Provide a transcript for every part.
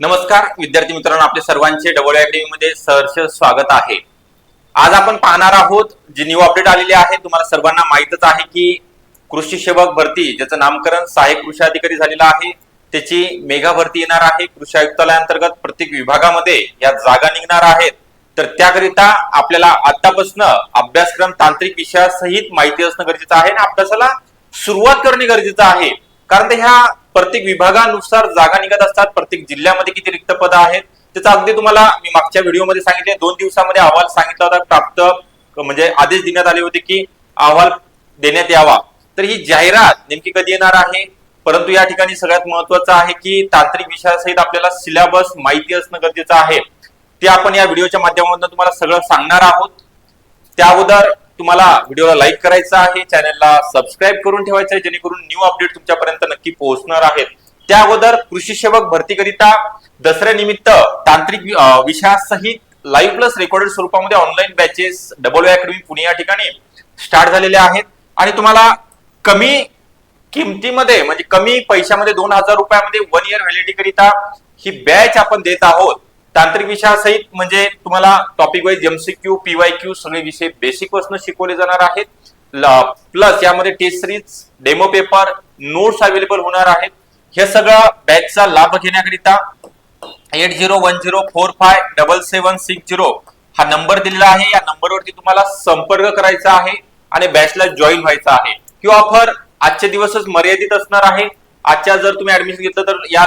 नमस्कार विद्यार्थी मित्रांनो आपले सर्वांचे डबल अकॅडमी मध्ये सहर्ष स्वागत आहे. आज आपण पाहणार आहोत जी न्यू अपडेट आलेली आहे तुम्हाला सर्वांना माहितच आहे की कृषी सेवक भरती ज्याचं नामकरण सहाय्यक कृषी अधिकारी झालेलं आहे त्याची मेगा भरती येणार आहे. कृषी आयुक्तालयाअंतर्गत प्रत्येक विभागामध्ये या जागा निघणार आहेत. तर त्याकरिता आपल्याला आतापासून अभ्यासक्रम तांत्रिक विषयासहित माहिती असणं गरजेचं आहे आणि अभ्यासाला सुरुवात करणे गरजेचं आहे. कारण ह्या प्रत्येक विभागानुसार जागा निघत असतात. प्रत्येक जिल्ह्यामध्ये किती रिक्त पद आहेत? त्याचा अगदी तुम्हाला मी मागच्या व्हिडिओमध्ये सांगितले. दोन दिवसामध्ये अहवाल सांगितला होता. प्राप्त म्हणजे आदेश देण्यात आले होते की अहवाल देण्यात यावा. तर ही जाहिरात नेमकी कधी येणार आहे? परंतु या ठिकाणी सगळ्यात महत्वाचं आहे की तांत्रिक विषयासहित आपल्याला सिलेबस माहिती असणं गरजेचं आहे. ते आपण या व्हिडिओच्या माध्यमातून तुम्हाला सगळं सांगणार आहोत. त्या अगोदर तुम्हाला व्हिडिओला लाईक करायचा आहे चॅनलला सबस्क्राईब करून ठेवायचं आहे जेणेकरून न्यू अपडेट तुमच्यापर्यंत नक्की पोहोचणार आहेत त्या अगोदर कृषी सेवक भरतीकरिता दसऱ्यानिमित्त तांत्रिक विषयासहित लाईव्ह प्लस रेकॉर्डेड स्वरूपामध्ये online batches double academy Pune या ठिकाणी स्टार्ट झालेले आहेत. आणि तुम्हाला कमी किमतीमध्ये म्हणजे कमी पैशामध्ये दोन हजार रुपयामध्ये वन इयर व्हॅलिडिटी करिता ही बॅच आपण देत आहोत. तांत्रिक विषयासहित म्हणजे तुम्हाला topic wise MCQ PY Q सगळे विषय बेसिकपासून शिकवले जाणार आहेत. प्लस यामध्ये test series demo paper notes available होणार आहेत. हे सगळं बॅचचा लाभ घेण्याकरिता eight zero one zero four five double seven six zero हा नंबर दिलेला आहे. या नंबरवरती तुम्हाला संपर्क करायचा आहे आणि बॅचला जॉईन व्हायचा आहे. ही ऑफर आजच्या दिवसच मर्यादित असणार आहे. आजच्या जर तुम्ही ऍडमिशन घेतलं तर या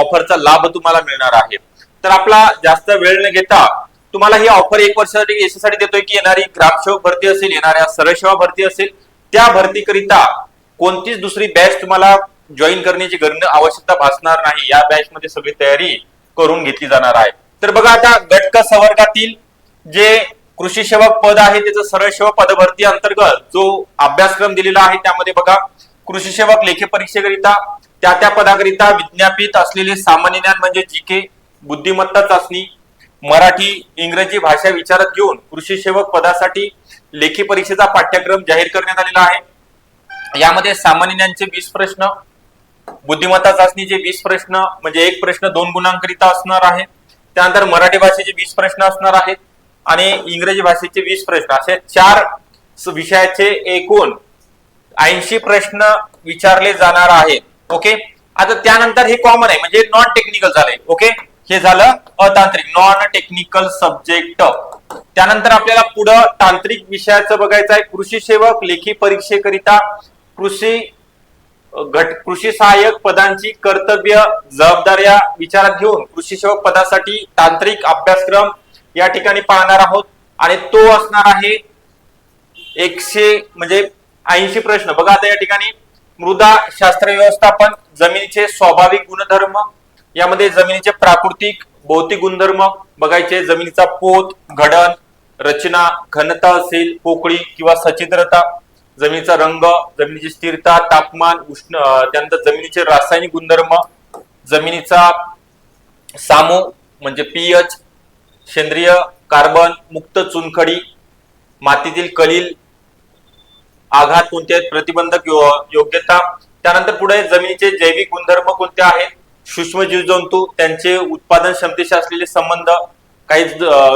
ऑफरचा लाभ तुम्हाला मिळणार आहे. तर आपला जास्त वेळ न घेता तुम्हाला ही ऑफर एक वर्षासाठी याच्यासाठी देतोय की येणारी ग्रामसेवक भरती असेल येणाऱ्या सरसेवा भरती असेल त्या भरतीकरिता कोणतीच दुसरी बॅच तुम्हाला जॉईन करण्याची गरज आवश्यकता भासणार नाही. या बॅच मध्ये सगळी तयारी करून घेतली जाणार आहे. तर बघा आता गटक क संवर्गातील जे कृषी सेवक पद आहे त्याचं सरळ सेवा पदभरती अंतर्गत जो अभ्यासक्रम दिलेला आहे त्यामध्ये बघा कृषी सेवक लेखी परीक्षेकरिता त्या त्या पदाकरिता विज्ञापित असलेले सामान्य ज्ञान म्हणजे जी के बुद्धिमत्ता चाचणी मराठी इंग्रजी भाषा विचारात घेऊन कृषी सेवक पदासाठी लेखी परीक्षेचा पाठ्यक्रम जाहीर करण्यात आलेला आहे. यामध्ये सामान्य ज्ञानचे वीस प्रश्न बुद्धिमत्ता चाचणीचे वीस प्रश्न म्हणजे एक प्रश्न दोन गुणांकरिता असणार आहे. त्यानंतर मराठी भाषेचे वीस प्रश्न असणार आहेत आणि इंग्रजी भाषेचे वीस प्रश्न. असे चार विषयाचे एकूण ऐंशी प्रश्न विचारले जाणार आहेत. ओके? आता त्यानंतर हे कॉमन आहे म्हणजे नॉन टेक्निकल झालंय. ओके? हे झालं अतांत्रिक नॉन टेक्निकल सब्जेक्ट त्यानंतर आपल्याला पुढं तांत्रिक विषयाचं बघायचं आहे. कृषी सेवक लेखी परीक्षेकरिता कृषी घट कृषी सहाय्यक पदांची कर्तव्य जबाबदाऱ्या विचारात घेऊन कृषी सेवक पदासाठी तांत्रिक अभ्यासक्रम या ठिकाणी पाहणार आहोत. आणि तो असणार आहे एकशे म्हणजे ऐंशी प्रश्न. बघा आता या ठिकाणी मृदा शास्त्र व्यवस्थापन जमिनीचे स्वाभाविक गुणधर्म यामध्ये जमिनीचे प्राकृतिक भौतिक गुणधर्म बघायचे जमिनीचा पोत घडण रचना घनता असेल पोकळी किंवा सचिद्रता जमिनीचा रंग जमिनीची स्थिरता तापमान उष्ण त्यानंतर जमिनीचे रासायनिक गुणधर्म जमिनीचा सामू म्हणजे पीएच सेंद्रिय कार्बन मुक्त चुनखडी मातीतील कलील आघात कोणते आहेत प्रतिबंधक योग्यता त्यानंतर पुढे जमिनीचे जैविक गुणधर्म कोणते आहेत सूक्ष्म जीवजंतू त्यांचे उत्पादन क्षमतेशी असलेले संबंध काही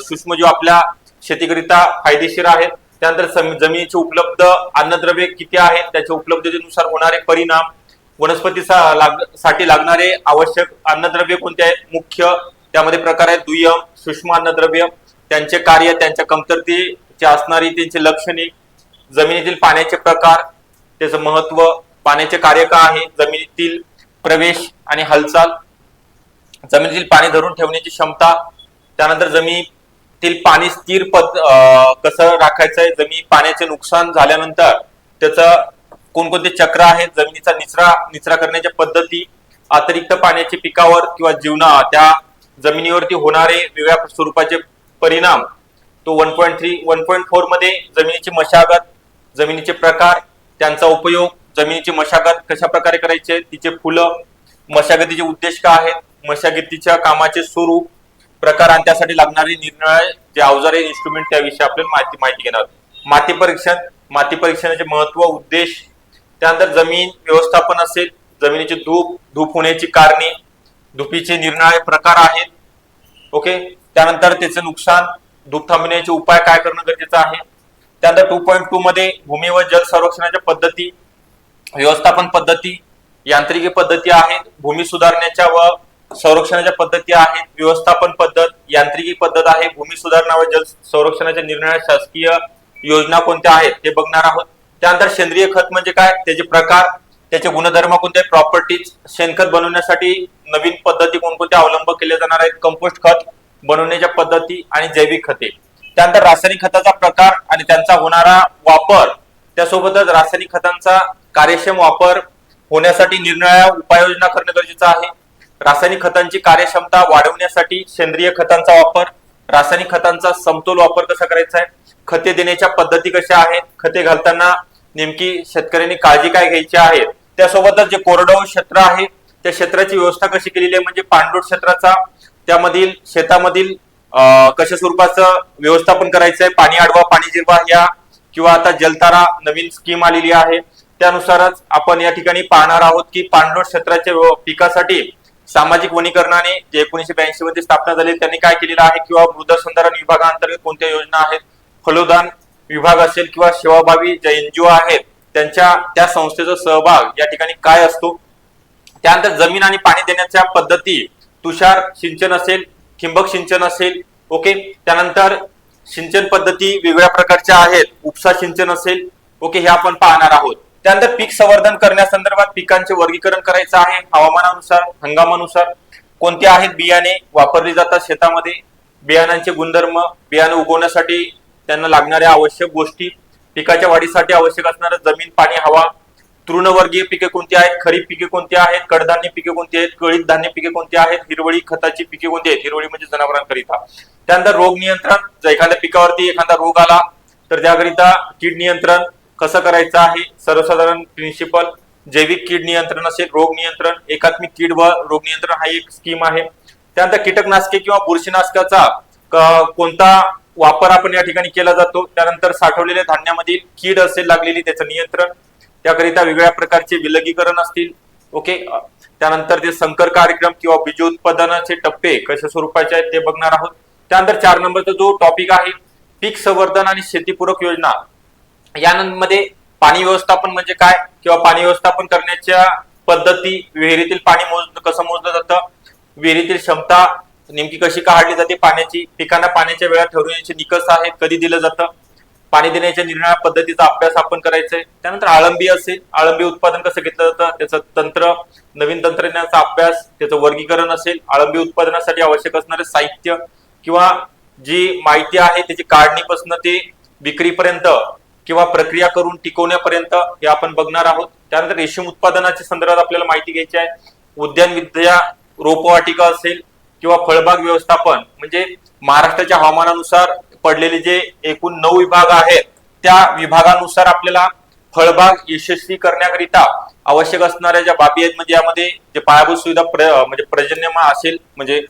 सूक्ष्मजीव आपल्या शेतीकरिता फायदेशीर आहेत. त्यानंतर सम- जमिनीचे उपलब्ध अन्नद्रव्य किती आहेत त्याच्या उपलब्धतेनुसार होणारे परिणाम वनस्पती सा- लाग- साठी लागणारे आवश्यक अन्नद्रव्य कोणते आहेत? मुख्य त्यामध्ये प्रकार आहेत दुय्यम सूक्ष्म अन्नद्रव्य. त्यांचे कार्य त्यांच्या कमतरतेचे असणारी त्यांची लक्षणे जमिनीतील पाण्याचे प्रकार त्याचं महत्त्व पाण्याचे कार्य का आहे? जमिनीतील प्रवेश आणि हालचाल. जमिनीतील पाणी धरून ठेवण्याची क्षमता त्यानंतर जमिनीतील पाणी स्थिर पद कसं राखायचंय जमीन पाण्याचे नुकसान झाल्यानंतर त्याचं कोणकोणते चक्र आहेत जमिनीचा निचरा निचरा करण्याच्या पद्धती अतिरिक्त पाण्याचे पिकावर किंवा जीवना त्या जमिनीवरती होणारे वेगळ्या स्वरूपाचे परिणाम. तो one point three one point फोरमध्ये जमिनीची मशागत जमिनीचे प्रकार त्यांचा उपयोग जमिनीची मशागत कशा प्रकारे करायची आहे? तिचे फुलं मशागतीचे उद्देश काय आहेत? मशागतीच्या कामाचे स्वरूप प्रकार आणि त्यासाठी लागणारे निर्णय जे अवजारे इन्स्ट्रुमेंट त्याविषयी आपल्याला माहिती माहिती घेणार माती परीक्षण माती परीक्षणाचे महत्त्व उद्देश त्यानंतर जमीन व्यवस्थापन असेल जमिनीची धूप धूप होण्याची कारणे धुपीचे निरनिराळे प्रकार आहेत. ओके? त्यानंतर त्याचे नुकसान धूप थांबण्याचे उपाय काय करणं गरजेचं आहे? त्यानंतर टू पॉईंट टू मध्ये भूमी व जल संरक्षणाच्या पद्धती व्यवस्थापन पद्धती यांत्रिकी पद्धती आहेत भूमी सुधारण्याच्या व संरक्षणाच्या पद्धती आहेत व्यवस्थापन पद्धत यांत्रिकी पद्धत आहे भूमी सुधारणा व जल संरक्षणाच्या निर्णय शासकीय योजना कोणत्या आहेत हे बघणार आहोत. त्यानंतर सेंद्रिय खत म्हणजे काय? त्याचे प्रकार त्याचे गुणधर्म कोणते? प्रॉपर्टीज शेणखत बनवण्यासाठी नवीन पद्धती कोणकोणत्या अवलंब केल्या जाणार आहेत? कंपोस्ट खत बनवण्याच्या पद्धती आणि जैविक खते. त्यानंतर रासायनिक खताचा प्रकार आणि त्यांचा होणारा वापर त्यासोबतच रासायनिक खतांचा कार्यक्षम वापर होण्यासाठी निरनिराळ्या उपाययोजना करणे गरजेचं आहे. रासायनिक खतांची कार्यक्षमता वाढवण्यासाठी सेंद्रिय खतांचा वापर रासायनिक खतांचा समतोल वापर कसा करायचा आहे खते देण्याच्या पद्धती कशा आहेत खते घालताना नेमकी शेतकऱ्यांनी काळजी काय घ्यायची आहे त्यासोबतच जे कोरडवाहू क्षेत्र आहे त्या क्षेत्राची व्यवस्था कशी केलेली आहे म्हणजे पाणलोट क्षेत्राचा त्यामधील शेतामधील कशा स्वरूपाचं व्यवस्थापन करायचं आहे पाणी आडवा पाणी जिरवा या किंवा आता जलतारा नवीन स्कीम आलेली आहे. त्यानुसारच आपण या ठिकाणी पाहणार आहोत की पाणलोट क्षेत्राच्या पिकासाठी सामाजिक वनीकरणाने जे एकोणीशे ब्याऐंशी मध्ये स्थापना झाली त्यांनी काय केलेलं आहे? किंवा मृदा संधारण विभागाअंतर्गत कोणत्या योजना आहेत? फलोदान विभाग असेल किंवा सेवाभावी ज्या एनजीओ आहेत त्यांच्या त्या संस्थेचा सहभाग या ठिकाणी काय असतो? त्यानंतर जमीन आणि पाणी देण्याच्या पद्धती तुषार सिंचन असेल ठिंबक सिंचन असेल ओके? त्यानंतर सिंचन पद्धती वेगवेगळ्या प्रकारच्या आहेत उपसा सिंचन असेल ओके हे आपण पाहणार आहोत. त्यानंतर पीक संवर्धन करण्यासंदर्भात पिकांचे वर्गीकरण करायचं आहे हवामानानुसार हंगामानुसार. कोणते आहेत बियाणे वापरली जातात शेतामध्ये? बियाणांचे गुणधर्म बियाणे उगवण्यासाठी त्यांना लागणाऱ्या आवश्यक गोष्टी पिकाच्या वाढीसाठी आवश्यक असणारं जमीन पाणी हवा तृणवर्गीय पिके कोणती आहेत? खरीप पिके कोणती आहेत? कडधान्य पिके कोणती आहेत? कळीत धान्य पिके कोणती आहेत? हिरवळी खताची पिके कोणती आहेत? हिरवळी म्हणजे जनावरांकरिता. त्यानंतर रोग नियंत्रण. जर एखाद्या पिकावरती एखादा रोग आला तर त्याकरिता कीड नियंत्रण कसं करायचं आहे? सर्वसाधारण प्रिन्सिपल जैविक कीड नियंत्रण असेल रोग नियंत्रण. एकात्मिक कीड व रोग नियंत्रण हा एक स्कीम आहे. त्यानंतर कीटकनाशके किंवा बुरशीनाशकाचा कोणता वापर आपण या ठिकाणी केला जातो? त्यानंतर साठवलेल्या धान्यामधील कीड असेल लागलेली त्याचं नियंत्रण. त्याकरिता वेगळ्या प्रकारचे विलगीकरण असतील. ओके? त्यानंतर ते संकर कार्यक्रम किंवा बीज उत्पादनाचे टप्पे कशा स्वरूपाचे आहेत ते बघणार आहोत. त्यानंतर चार नंबरचा जो टॉपिक आहे पीक संवर्धन आणि शेतीपूरक योजना. यामध्ये पाणी व्यवस्थापन म्हणजे काय किंवा पाणी व्यवस्थापन करण्याच्या पद्धती विहिरीतील पाणी मोज कसं मोजलं जातं? विहिरीतील क्षमता नेमकी कशी काढली जाते? पाण्याची पिकांना पाण्याच्या वेळा ठरवण्याचे निकष आहेत कधी दिलं जातं? पाणी देण्याच्या निर्णया पद्धतीचा अभ्यास आपण करायचा आहे त्यानंतर आळंबी असेल आळंबी उत्पादन कसं घेतलं जातं त्याचं तंत्र नवीन तंत्रज्ञानाचा अभ्यास त्याचं वर्गीकरण असेल आळंबी उत्पादनासाठी आवश्यक असणारे साहित्य किंवा जी माहिती आहे त्याची काढणीपासून ते विक्रीपर्यंत किंवा प्रक्रिया करून टिकवण्यापर्यंत हे आपण बघणार आहोत. त्यानंतर रेशीम उत्पादनाच्या संदर्भात आपल्याला माहिती घ्यायची आहे. उद्यान विद्या रोपवाटिका असेल किंवा फळबाग व्यवस्थापन म्हणजे महाराष्ट्राच्या हवामानानुसार पडलेले जे एकूण नऊ विभाग आहेत त्या विभागानुसार आपल्याला फळबाग यशस्वी करण्याकरिता आवश्यक असणाऱ्या ज्या बाबी आहेत म्हणजे यामध्ये जे पायाभूत सुविधा म्हणजे पर्जन्यमा असेल म्हणजे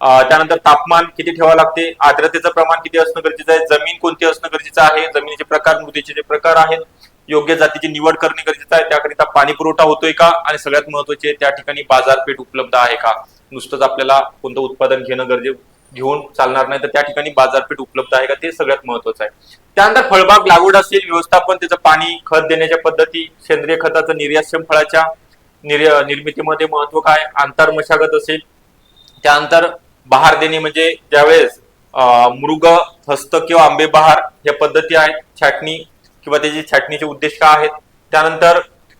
त्यानंतर तापमान किती ठेवावं लागते आर्द्रतेचं प्रमाण किती असणं गरजेचं आहे जमीन कोणती असणं गरजेचं आहे जमिनीचे प्रकार मृदेचे जे प्रकार आहेत योग्य जातीची निवड करणे गरजेचं आहे त्याकरिता पाणी पुरवठा होतोय का आणि सगळ्यात महत्त्वाचे त्या ठिकाणी बाजारपेठ उपलब्ध आहे का नुसतंच आपल्याला कोणतं उत्पादन घेणं गरजे घेऊन चालणार नाही तर त्या ठिकाणी बाजारपेठ उपलब्ध आहे का? ते सगळ्यात महत्वाचं आहे. त्यानंतर फळबाग लागवड असेल व्यवस्थापन त्याचं पाणी खत देण्याच्या पद्धती सेंद्रिय खताचं निर्यासम फळाच्या निर्य निर्मितीमध्ये महत्त्व काय? आंतर मशागत असेल. त्यानंतर बहार देणे म्हणजे ज्यावेळेस मृग हस्त किंवा आंबे बहार या पद्धती आहेत छाटणी किंवा त्याची छाटणीचे उद्देश काय आहेत? त्यानंतर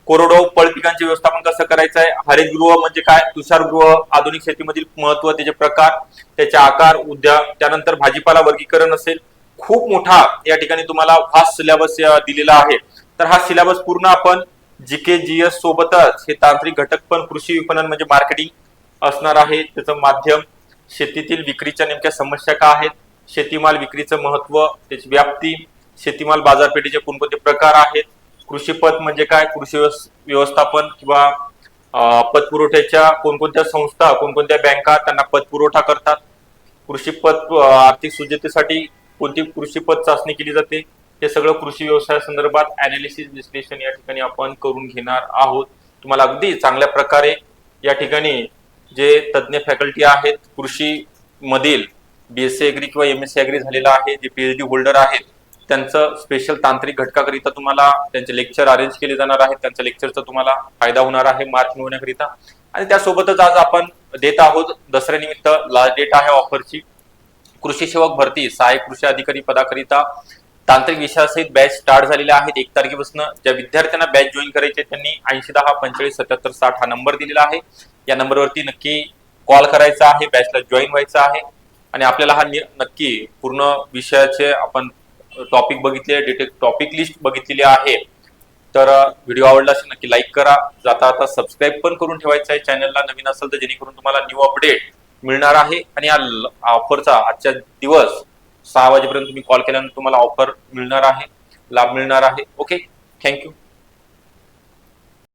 कोरडो फळ पिकांचे व्यवस्थापन कसं करायचं आहे? हरितगृह म्हणजे काय? तुषारगृह आधुनिक शेतीमधील महत्त्व त्याचे प्रकार त्याचे आकार उद्या त्यानंतर भाजीपाला वर्गीकरण असेल. खूप मोठा या ठिकाणी तुम्हाला फास्ट सिलेबस दिलेला आहे. तर हा सिलेबस पूर्ण आपण जीके जीएस सोबतच हे तांत्रिक घटक पण कृषी विपणन म्हणजे मार्केटिंग असणार आहे. त्याचं माध्यम शेतीतील विक्रीच्या नेमक्या समस्या काय आहेत? शेतीमाल विक्रीचं महत्त्व त्याची व्याप्ती शेतीमाल बाजारपेठेचे कोणकोणते प्रकार आहेत? कृषी पत म्हणजे काय? कृषी व्यवस्थापन किंवा पतपुरवठ्याच्या कोणकोणत्या संस्था कोणकोणत्या बँका त्यांना पतपुरवठा करतात? कृषी पत आर्थिक सुजतेसाठी कोणती कृषी पत चाचणी केली जाते? हे सगळं कृषी व्यवसाया संदर्भात अनालिसिस विश्लेषण या ठिकाणी आपण करून घेणार आहोत. तुम्हाला अगदी चांगल्या प्रकारे या ठिकाणी जे तज्ज्ञ फॅकल्टी आहेत कृषी मधील बीएससी अग्री किंवा एम एस सी अग्री झालेला आहे जे पीएचडी होल्डर आहेत त्यांचं स्पेशल तांत्रिक घटकाकरिता तुम्हाला त्यांचे लेक्चर अरेंज केले जाणार आहेत. त्यांच्या लेक्चरचा तुम्हाला फायदा होणार आहे मार्क मिळवण्याकरिता. आणि त्यासोबतच आज आपण देत आहोत दसऱ्यानिमित्त लास्ट डेट आहे ऑफरची कृषी सेवक भरती सहाय्यक कृषी अधिकारी पदाकरिता तांत्रिक विषयासहित बॅच स्टार्ट झालेल्या आहेत. एक तारखेपासून ज्या विद्यार्थ्यांना बॅच जॉईन करायचे त्यांनी ऐंशी दहा पंचेचाळीस सत्याहत्तर साठ हा नंबर दिलेला आहे. या नंबरवरती नक्की कॉल करायचा आहे बॅचला जॉईन व्हायचं आहे. आणि आपल्याला हा नि- नक्की पूर्ण विषयाचे आपण टॉपिक बघितले डिटेल टॉपिक लिस्ट बघितलेली आहे. तर व्हिडिओ आवडला असेल नक्की लाईक करा. जाता आता सबस्क्राईब पण करून ठेवायचं आहे. चॅनलला नवीन असेल तर जेणेकरून तुम्हाला न्यू अपडेट मिळणार आहे. आणि या ऑफरचा आजच्या दिवस सहा वाजेपर्यंत तुम्ही कॉल केल्यानंतर तुम्हाला ऑफर मिळणार आहे. लाभ मिळणार आहे. Okay thank you